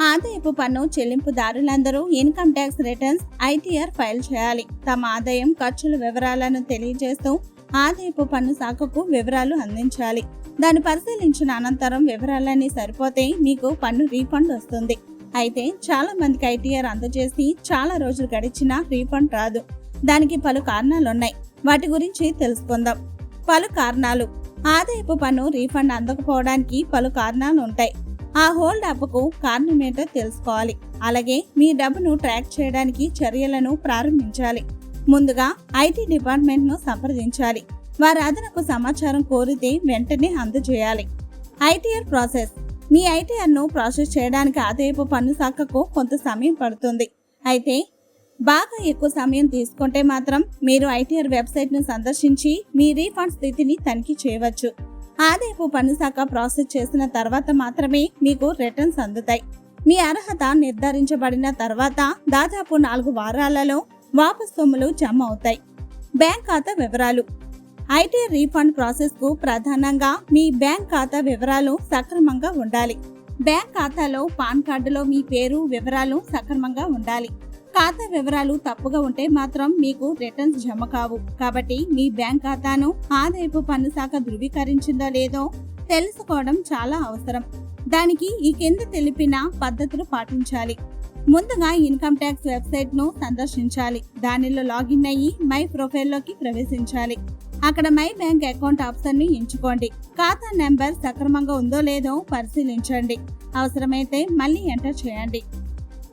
ఆదాయపు పన్ను చెల్లింపుదారులందరూ income tax returns ITR file చేయాలి. తమ ఆదాయం ఖర్చుల వివరాలను తెలియజేస్తూ ఆదాయపు పన్ను శాఖకు వివరాలు అందించాలి. దాన్ని పరిశీలించిన అనంతరం వివరాలన్నీ సరిపోతే మీకు పన్ను రీఫండ్ వస్తుంది. అయితే చాలా మందికి ఐటీఆర్ అందజేసి చాలా రోజులు గడిచినా రీఫండ్ రాదు. దానికి పలు కారణాలున్నాయి వాటి గురించి తెలుసుకుందాం. పలు కారణాలు. ఆదాయపు పన్ను రీఫండ్ అందకపోవడానికి పలు కారణాలు ఉంటాయి. ఆ హోల్డ్ అప్కు కారణమేంటో తెలుసుకోవాలి. అలాగే మీ డబ్బును ట్రాక్ చేయడానికి చర్యలను ప్రారంభించాలి. ముందుగా ఐటీ డిపార్ట్మెంట్ను సంప్రదించాలి. వారి అదనపు సమాచారం కోరితే వెంటనే అందజేయాలి. ITR process. మీ ఐటీఆర్ను ప్రాసెస్ చేయడానికి ఆదాయపు పన్ను శాఖకు కొంత సమయం పడుతుంది. అయితే బాగా ఎక్కువ సమయం తీసుకుంటే మాత్రం మీరు ఐటీఆర్ వెబ్సైట్ను సందర్శించి మీ రీఫండ్ స్థితిని తనిఖీ చేయవచ్చు. ఆదాయపు పన్ను శాఖ ప్రాసెస్ చేసిన తర్వాత మాత్రమే మీకు రిటర్న్స్ అందుతాయి. మీ అర్హత నిర్ధారించబడిన తర్వాత దాదాపు నాలుగు వారాలలో వాపస్ సొమ్ములు జమ అవుతాయి. బ్యాంక్ ఖాతా వివరాలు. ఐటీ రీఫండ్ ప్రాసెస్కు ప్రధానంగా మీ బ్యాంక్ ఖాతా వివరాలు సక్రమంగా ఉండాలి. బ్యాంక్ ఖాతాలో పాన్ కార్డులో మీ పేరు వివరాలు సక్రమంగా ఉండాలి. ఖాతా వివరాలు తప్పుగా ఉంటే మాత్రం మీకు రిటర్న్స్ జమ కావు. కాబట్టి మీ బ్యాంక్ ఖాతాను ఆదాయపు పన్ను శాఖ ధృవీకరించిందో లేదో తెలుసుకోవడం చాలా అవసరం. దానికి ఈ కింద తెలిపిన పద్ధతులు పాటించాలి. ముందుగా ఇన్కమ్ ట్యాక్స్ వెబ్సైట్ను సందర్శించాలి. దానిలో లాగిన్ అయ్యి మై ప్రొఫైల్లోకి ప్రవేశించాలి. అక్కడ మై బ్యాంక్ అకౌంట్ ఆప్షన్ని ఎంచుకోండి. ఖాతా నెంబర్ సక్రమంగా ఉందో లేదో పరిశీలించండి. అవసరమైతే మళ్ళీ ఎంటర్ చేయండి.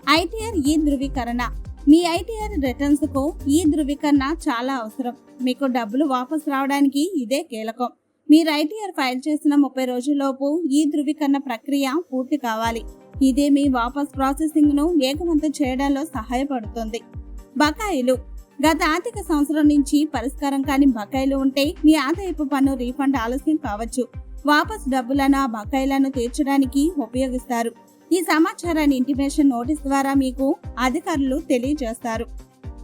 ఐటీఆర్ ఈ ధృవీకరణ. మీ ఐటీఆర్ రిటర్న్స్కు ఈ ధృవీకరణ చాలా అవసరం. మీకు డబ్బులు వాపస్ రావడానికి ఇదే కీలకం. మీరు ఐటీఆర్ ఫైల్ చేసిన ముప్పై రోజుల్లోపు ఈ ధృవీకరణ ప్రక్రియ పూర్తి కావాలి. ఇదే మీ వాపస్ ప్రాసెసింగ్ను వేగవంతం చేయడంలో సహాయపడుతుంది. బకాయిలు. గత ఆర్థిక సంవత్సరం నుంచి పరిష్కారం కాని బకాయిలు ఉంటే మీ ఆదాయపు పన్ను రీఫండ్ ఆలస్యం కావచ్చు. వాపస్ డబ్బులను ఆ బకాయిలను తీర్చడానికి ఉపయోగిస్తారు. ఈ సమాచారాన్ని ఇంటిమేషన్ నోటీస్ ద్వారా మీకు అధికారులు తెలియజేస్తారు.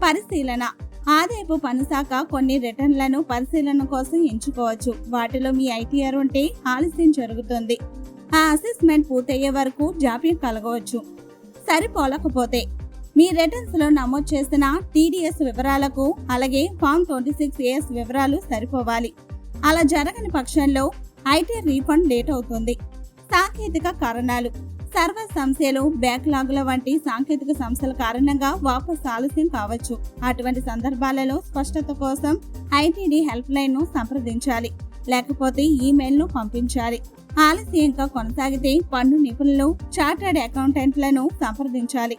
పరిశీలన ఆదాయపు పన్ను శాఖ కొన్ని రిటర్న్లను పరిశీలన కోసం ఎంచుకోవచ్చు. వాటిలో మీ ఐటీఆర్ ఉంటే ఆలస్యం జరుగుతుంది. ఆ అసెస్మెంట్ పూర్తయ్యే వరకు జాప్యం కలగవచ్చు. సరిపోలకపోతే మీ రిటర్న్స్లో నమోదు చేసిన టీడీఎస్ వివరాలకు అలాగే ఫామ్ ట్వంటీ సిక్స్ ఏఎస్ వివరాలు సరిపోవాలి. అలా జరగని పక్షంలో ఐటీ రీఫండ్ లేట్ అవుతుంది. సాంకేతిక కారణాలు. సర్వర్ సంస్థలు బ్యాక్లాగుల వంటి సాంకేతిక సమస్యల కారణంగా వాపస్ ఆలస్యం కావచ్చు. అటువంటి సందర్భాలలో స్పష్టత కోసం ఐటీడీ హెల్ప్ లైన్ను సంప్రదించాలి. లేకపోతే ఈమెయిల్ను పంపించాలి. ఆలస్యంగా కొనసాగితే పన్ను నిపుణులు చార్టర్డ్ అకౌంటెంట్లను సంప్రదించాలి.